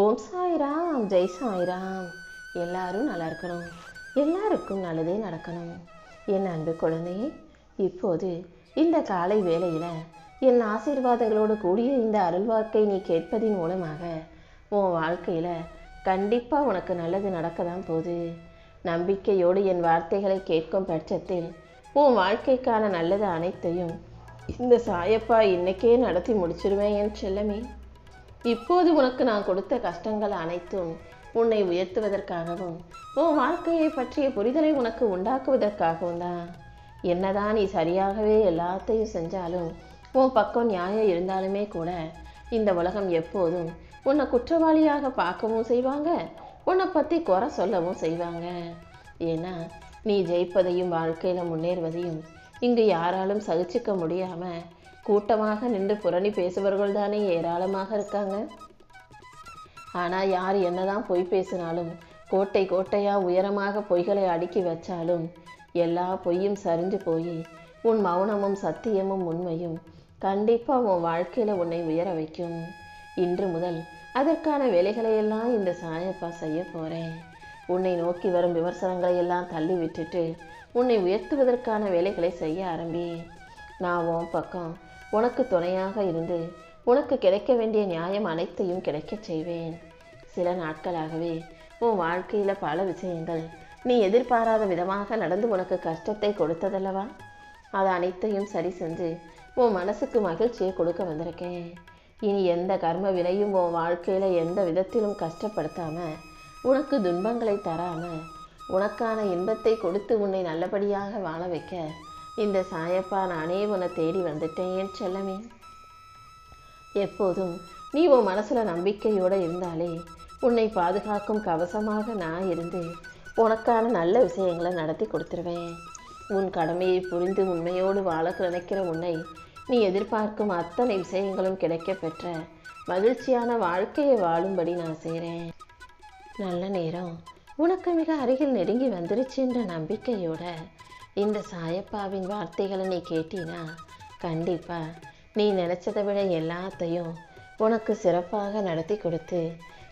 ஓம் சாய்ராம் ஜெய் சாய்ராம். எல்லாரும் நல்லா இருக்கணும். எல்லாருக்கும் நல்லதே நடக்கணும். என் அன்பு குழந்தையே இப்போது இந்த காலை வேளையில் என் ஆசீர்வாதங்களோடு கூடிய இந்த அருள்வாக்கை நீ கேட்பதின் மூலமாக உன் வாழ்க்கையில் கண்டிப்பாக உனக்கு நல்லது நடக்க தான் போகுது. நம்பிக்கையோடு என் வார்த்தைகளை கேட்கும் பட்சத்தில் உன் வாழ்க்கைக்கான நல்லது அனைத்தையும் இந்த சாயப்பா இன்னைக்கே நடத்தி முடிச்சிருவேன் என் செல்லமே. இப்போது உனக்கு நான் கொடுத்த கஷ்டங்கள் அனைத்தும் உன்னை உயர்த்துவதற்காகவும் உன் வாழ்க்கையை பற்றிய புரிதலை உனக்கு உண்டாக்குவதற்காகவும் தான். என்னதான் நீ சரியாகவே எல்லாத்தையும் செஞ்சாலும் உன் பக்கம் நியாயம் இருந்தாலுமே கூட இந்த உலகம் எப்போதும் உன்னை குற்றவாளியாக பார்க்கவும் செய்வாங்க உன்னை பற்றி குறை சொல்லவும் செய்வாங்க. ஏன்னா நீ ஜெயிப்பதையும் வாழ்க்கையில் முன்னேறுவதையும் இங்கு யாராலும் சகிச்சுக்க முடியாமல் கூட்டமாக நின்று புரணி பேசுபவர்கள் தானே ஏராளமாக இருக்காங்க. ஆனால் யார் என்னதான் பொய் பேசினாலும் கோட்டை கோட்டையாக உயரமாக பொய்களை அடுக்கி வச்சாலும் எல்லா பொய்யும் சரிஞ்சு போய் உன் மௌனமும் சத்தியமும் உண்மையும் கண்டிப்பாக உன் வாழ்க்கையில் உன்னை உயர வைக்கும். இன்று முதல் அதற்கான வேலைகளை எல்லாம் இந்த சாயப்பா செய்ய போகிறேன் உன்னை நோக்கி வரும் விமர்சனங்களை எல்லாம் தள்ளி விட்டுட்டு உன்னை உயர்த்துவதற்கான வேலைகளை செய்ய ஆரம்பி. நான் உன் பக்கம் உனக்கு துணையாக இருந்து உனக்கு கிடைக்க வேண்டிய நியாயம் அனைத்தையும் கிடைக்கச் செய்வேன். சில நாட்களாகவே உன் வாழ்க்கையில் பல விஷயங்கள் நீ எதிர்பாராத விதமாக நடந்து உனக்கு கஷ்டத்தை கொடுத்ததல்லவா? அது அனைத்தையும் சரி செஞ்சு உன் மனசுக்கு மகிழ்ச்சியை கொடுக்க வந்திருக்கேன். இனி எந்த கர்ம வினையும் உன் வாழ்க்கையில் எந்த விதத்திலும் கஷ்டப்படுத்தாமல் உனக்கு துன்பங்களை தராமல் உனக்கான இன்பத்தை கொடுத்து உன்னை நல்லபடியாக வாழ வைக்க இந்த சாயப்பா நானே உன்னை தேடி வந்துட்டேன் என் செல்லமே? எப்போதும் நீ உன் மனசில் நம்பிக்கையோடு இருந்தாலே உன்னை பாதுகாக்கும் கவசமாக நான் இருந்து உனக்கான நல்ல விஷயங்களை நடத்தி கொடுத்துருவேன். உன் கடமையை புரிந்து உண்மையோடு வாழ நினைக்கிற உன்னை நீ எதிர்பார்க்கும் அத்தனை விஷயங்களும் கிடைக்க பெற்ற மகிழ்ச்சியான வாழ்க்கையை வாழும்படி நான் செய்கிறேன் நல்ல நேரம். உனக்கு மிக அருகில் நெருங்கி வந்துருச்சுன்ற நம்பிக்கையோட இந்த சாயப்பாவின் வார்த்தைகளை நீ கேட்டினா கண்டிப்பா நீ நினைச்சதை விட எல்லாத்தையும் உனக்கு சிறப்பாக நடத்தி கொடுத்து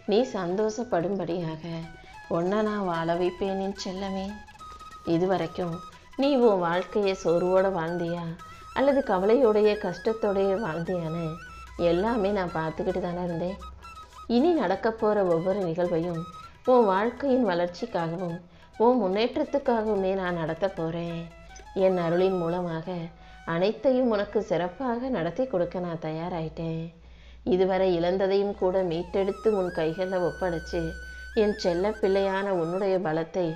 நீ சந்தோஷப்படும்படியாக உன்னை நான் வாழ வைப்பேனின் செல்லமே. இதுவரைக்கும் நீ உன் வாழ்க்கையை சோர்வோடு வாழ்ந்தியா அல்லது கவலையோடைய கஷ்டத்தோடைய வாழ்ந்தியான்னு எல்லாமே நான் பார்த்துக்கிட்டு தானே இருந்தேன். இனி நடக்க போகிற ஒவ்வொரு நிகழ்வையும் உன் வாழ்க்கையின் வளர்ச்சிக்காகவும் உன் முன்னேற்றத்துக்காகவுமே நான் நடத்த போகிறேன் என் அருளின் மூலமாக அனைத்தையும் உனக்கு சிறப்பாக நடத்தி கொடுக்க நான் தயாராயிட்டேன். இதுவரை இழந்ததையும் கூட மீட்டெடுத்து உன் கைகளில் ஒப்படைச்சு என் செல்ல பிள்ளையான உன்னுடைய பலத்தை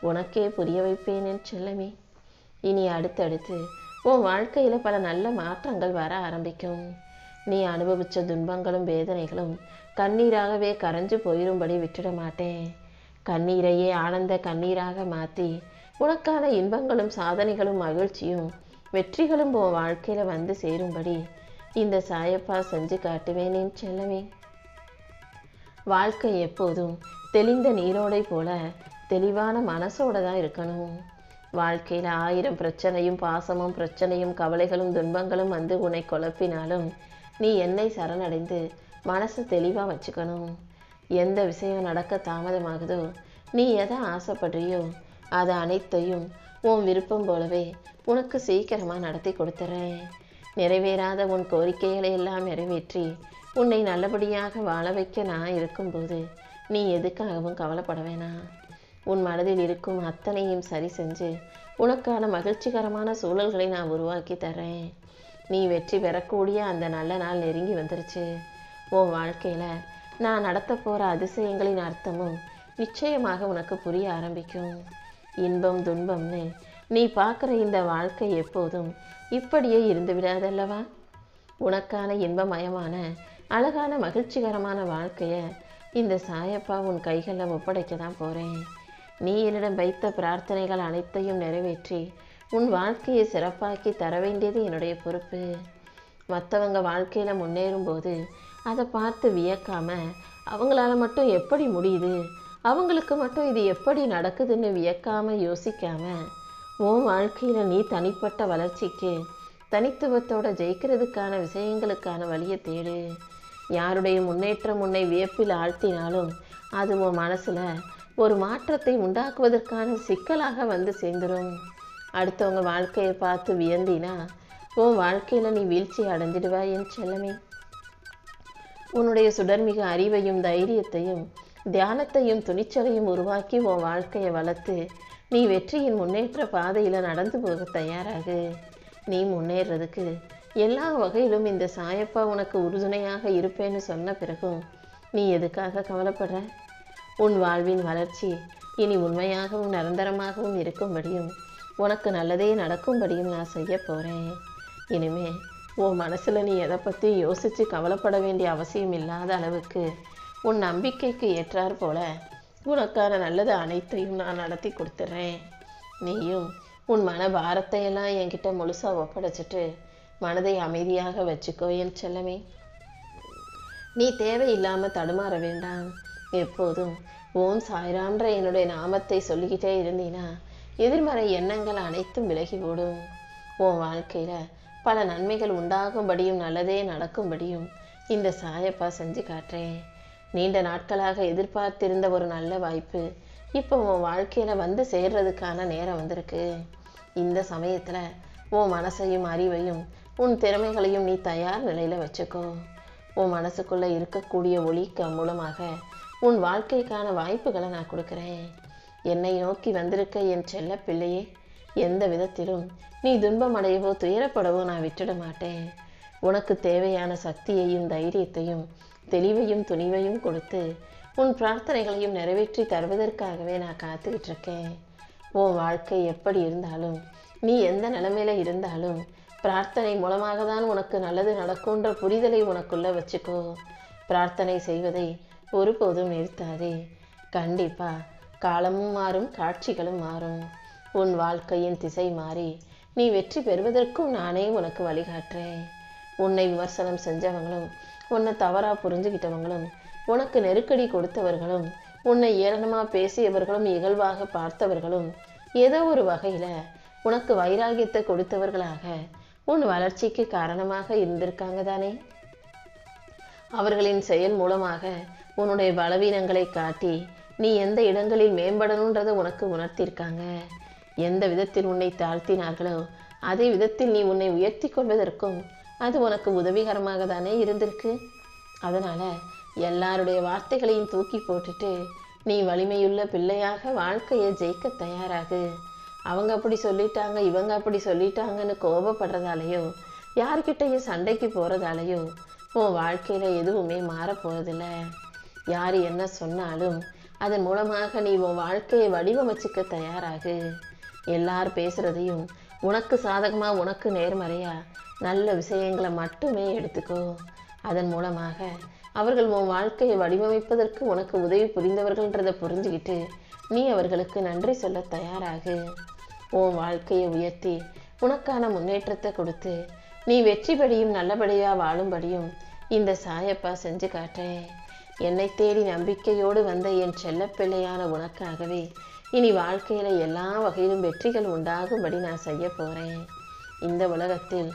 உனக்கே புரிய வைப்பேன் என் செல்லமே. இனி அடுத்தடுத்து உன் வாழ்க்கையில் பல நல்ல மாற்றங்கள் வர ஆரம்பிக்கும். நீ அனுபவித்த துன்பங்களும் வேதனைகளும் கண்ணீராகவே கரைஞ்சு போயிரும்படி விட்டுட மாட்டேன். கண்ணீரையே ஆனந்த கண்ணீராக மாற்றி உனக்கான இன்பங்களும் சாதனைகளும் மகிழ்ச்சியும் வெற்றிகளும் உன் வாழ்க்கையில் வந்து சேரும்படி இந்த சாயப்பா செஞ்சு காட்டுவேனேன் செல்லவே வாழ்க்கை எப்போதும் தெளிந்த நீரோடை போல தெளிவான மனசோட தான் இருக்கணும். வாழ்க்கையில் ஆயிரம் பிரச்சனையும் பாசமும் பிரச்சனையும் கவலைகளும் துன்பங்களும் வந்து உன்னை குழப்பினாலும் நீ என்னை சரணடைந்து மனசை தெளிவாக வச்சுக்கணும். எந்த விஷயம் நடக்க தாமதமாகுதோ நீ எதை ஆசைப்படுறியோ அது அனைத்தையும் உன் விருப்பம் போலவே உனக்கு சீக்கிரமாக நடத்தி கொடுத்துறேன். நிறைவேறாத உன் கோரிக்கைகளை எல்லாம் நிறைவேற்றி உன்னை நல்லபடியாக வாழ வைக்க நான் இருக்கும்போது நீ எதுக்காகவும் கவலைப்பட வேணாம். உன் மனதில் இருக்கும் அத்தனையும் சரி செஞ்சு உனக்கான மகிழ்ச்சிகரமான சூழல்களை நான் உருவாக்கி தரேன் நீ வெற்றி பெறக்கூடிய அந்த நல்ல நாள் நெருங்கி வந்துருச்சு. உன் வாழ்க்கையில் நான் நடத்த போகிற அதிசயங்களின் அர்த்தமும் நிச்சயமாக உனக்கு புரிய ஆரம்பிக்கும். இன்பம் துன்பம்னு நீ பார்க்குற இந்த வாழ்க்கை எப்போதும் இப்படியே இருந்து விடாதல்லவா? உனக்கான இன்பமயமான அழகான மகிழ்ச்சிகரமான வாழ்க்கையை இந்த சாயப்பா உன் கைகளில் ஒப்படைக்க தான் போகிறேன் நீ என்னிடம் வைத்த பிரார்த்தனைகள் அனைத்தையும் நிறைவேற்றி உன் வாழ்க்கையை சிறப்பாக்கி தர வேண்டியது என்னுடைய பொறுப்பு. மற்றவங்க வாழ்க்கையில் முன்னேறும்போது அதை பார்த்து வியக்காம அவங்களால மட்டும் எப்படி முடியுது? அவங்களுக்கு மட்டும் இது எப்படி நடக்குதுன்னு வியக்காம யோசிக்காம உன் வாழ்க்கையில் நீ தனிப்பட்ட வளர்ச்சிக்கு தனித்துவத்தோட ஜெயிக்கிறதுக்கான விஷயங்களுக்கான வழியை தேடு. யாருடைய முன்னேற்றம் உன்னை வியப்பில் ஆழ்த்தினாலும் அது உன் மனசில் ஒரு மாற்றத்தை உண்டாக்குவதற்கான சிக்கலாக வந்து சேர்ந்துடும் அடுத்தவங்க வாழ்க்கையை பார்த்து வியந்தினா உன் வாழ்க்கையில் நீ வீழ்ச்சி அடைஞ்சிடுவா என் செல்லமே. உன்னுடைய சுடர்மிகு அறிவையும் தைரியத்தையும் தியானத்தையும் துணிச்சலையும் உருவாக்கி உன் வாழ்க்கையை வளர்த்து நீ வெற்றியின் முன்னேற்ற பாதையில் நடந்து போக தயாராகு. நீ முன்னேறதுக்கு எல்லா வகையிலும் இந்த சாயப்பா உனக்கு உறுதுணையாக இருப்பேன்னு சொன்ன பிறகும் நீ எதுக்காக கவலைப்படுற? உன் வாழ்வின் வளர்ச்சி இனி உண்மையாகவும் நிரந்தரமாகவும் இருக்கும்படியும் உனக்கு நல்லதே நடக்கும்படியும் நான் செய்ய போகிறேன் இனிமே உன் மனசில் நீ எதை பற்றி யோசித்து கவலைப்பட வேண்டிய அவசியம் இல்லாத அளவுக்கு உன் நம்பிக்கைக்கு ஏற்றார் போல உனக்கான நல்லது அனைத்தையும் நான் நடத்தி கொடுத்துட்றேன் நீயும் உன் மன பாரத்தை எல்லாம் என்கிட்ட முழுசாக ஒப்படைச்சிட்டு மனதை அமைதியாக வச்சுக்கோ என் செல்லமே. நீ தேவையில்லாமல் தடுமாற வேண்டாம். எப்போதும் ஓம் சாய்ராம்ன்ற என்னுடைய நாமத்தை சொல்லிக்கிட்டே இருந்தீனா எதிர்மறை எண்ணங்கள் அனைத்தும் விலகி ஓடும். உன் வாழ்க்கையில் பல நன்மைகள் உண்டாகும்படியும் நல்லதே நடக்கும்படியும் இந்த சாயப்பா செஞ்சு காட்டுறேன். நீண்ட நாட்களாக எதிர்பார்த்திருந்த ஒரு நல்ல வாய்ப்பு இப்போ உன் வாழ்க்கையில் வந்து சேர்றதுக்கான நேரம் வந்திருக்கு. இந்த சமயத்தில் உன் மனசையும் அறிவையும் உன் திறமைகளையும் நீ தயார் நிலையில் வச்சுக்கோ. உன் மனசுக்குள்ளே இருக்கக்கூடிய ஒளிக்க மூலமாக உன் வாழ்க்கைக்கான வாய்ப்புகளை நான் கொடுக்குறேன். என்னை நோக்கி வந்திருக்க என் செல்ல பிள்ளையே எந்த விதத்திலும் நீ துன்பமடையவோ துயரப்படவோ நான் விட்டுட மாட்டேன் உனக்கு தேவையான சக்தியையும் தைரியத்தையும் தெளிவையும் துணிவையும் கொடுத்து உன் பிரார்த்தனைகளையும் நிறைவேற்றி தருவதற்காகவே நான் காத்துக்கிட்டு இருக்கேன் உன் வாழ்க்கை எப்படி இருந்தாலும் நீ எந்த நிலைமையில இருந்தாலும் பிரார்த்தனை மூலமாக தான் உனக்கு நல்லது நடக்கும்ன்ற புரிதலை உனக்குள்ள வச்சுக்கோ. பிரார்த்தனை செய்வதை ஒருபோதும் நிறுத்தாதே. கண்டிப்பா காலமும் மாறும் காட்சிகளும் மாறும். உன் வாழ்க்கையின் திசை மாறி நீ வெற்றி பெறுவதற்கும் நானே உனக்கு வழிகாட்டுறேன். உன்னை விமர்சனம் செஞ்சவங்களும் உன்னை தவறா புரிஞ்சுக்கிட்டவங்களும் உனக்கு நெருக்கடி கொடுத்தவர்களும் உன்னை ஏளனமாக பேசியவர்களும் இகழ்வாக பார்த்தவர்களும் ஏதோ ஒரு வகையில உனக்கு வைராகியத்தை கொடுத்தவர்களாக உன் வளர்ச்சிக்கு காரணமாக இருந்திருக்காங்க தானே? அவர்களின் செயல் மூலமாக உன்னுடைய பலவீனங்களை காட்டி நீ எந்த இடங்களில் மேம்படணுன்றதை உனக்கு உணர்த்தியிருக்காங்க. எந்த விதத்தில் உன்னை தாழ்த்தினார்களோ அதே விதத்தில் நீ உன்னை உயர்த்தி கொள்வதற்கும் அது உனக்கு உதவிகரமாக தானே இருந்திருக்கு. அதனால எல்லாருடைய வார்த்தைகளையும் தூக்கி போட்டுட்டு நீ வலிமையுள்ள பிள்ளையாக வாழ்க்கையை ஜெயிக்க தயாராகு. அவங்க அப்படி சொல்லிட்டாங்க இவங்க அப்படி சொல்லிட்டாங்கன்னு கோபப்படுறதாலேயோ யார்கிட்டையும் சண்டைக்கு போகிறதாலையோ உன் வாழ்க்கையில் எதுவுமே மாறப்போகிறதில்ல யார் என்ன சொன்னாலும் அதன் மூலமாக நீ உன் வாழ்க்கையை வடிவமைச்சிக்க தயாராகு. எல்லார் பேசுறதையும் உனக்கு சாதகமாக உனக்கு நேர்மறையா நல்ல விஷயங்களை மட்டுமே எடுத்துக்கோ. அதன் மூலமாக அவர்கள் உன் வாழ்க்கையை வடிவமைப்பதற்கு உனக்கு உதவி புரிந்தவர்கள்ன்றதை புரிஞ்சுக்கிட்டு நீ அவர்களுக்கு நன்றி சொல்ல தயாராகு. உன் வாழ்க்கையை உயர்த்தி உனக்கான முன்னேற்றத்தை கொடுத்து நீ வெற்றிபடியும் நல்லபடியாக வாழும்படியும் இந்த சாயப்பா செஞ்சு காட்டேன் என்னை தேடி நம்பிக்கையோடு வந்த என் செல்லப்பிள்ளையான உனக்காகவே இனி வாழ்க்கையில் எல்லா வகையிலும் வெற்றிகள் உண்டாகும்படி நான் செய்ய போகிறேன் இந்த உலகத்தில்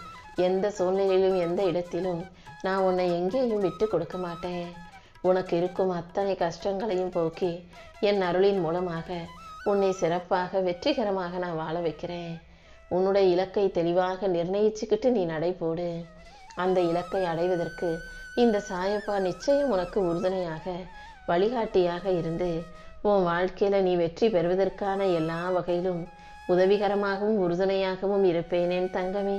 எந்த சூழ்நிலையிலும் எந்த இடத்திலும் நான் உன்னை எங்கேயும் விட்டு கொடுக்க மாட்டேன். உனக்கு இருக்கும் அத்தனை கஷ்டங்களையும் போக்கி என் அருளின் மூலமாக உன்னை சிறப்பாக வெற்றிகரமாக நான் வாழ வைக்கிறேன். உன்னுடைய இலக்கை தெளிவாக நிர்ணயிச்சுக்கிட்டு நீ நடை போடு. அந்த இலக்கை அடைவதற்கு இந்த சாயப்பா நிச்சயம் உனக்கு உறுதுணையாக வழிகாட்டியாக இருந்து உன் வாழ்க்கையில் நீ வெற்றி பெறுவதற்கான எல்லா வகையிலும் உதவிகரமாகவும் உறுதுணையாகவும் இருப்பேனேன் தங்கமே.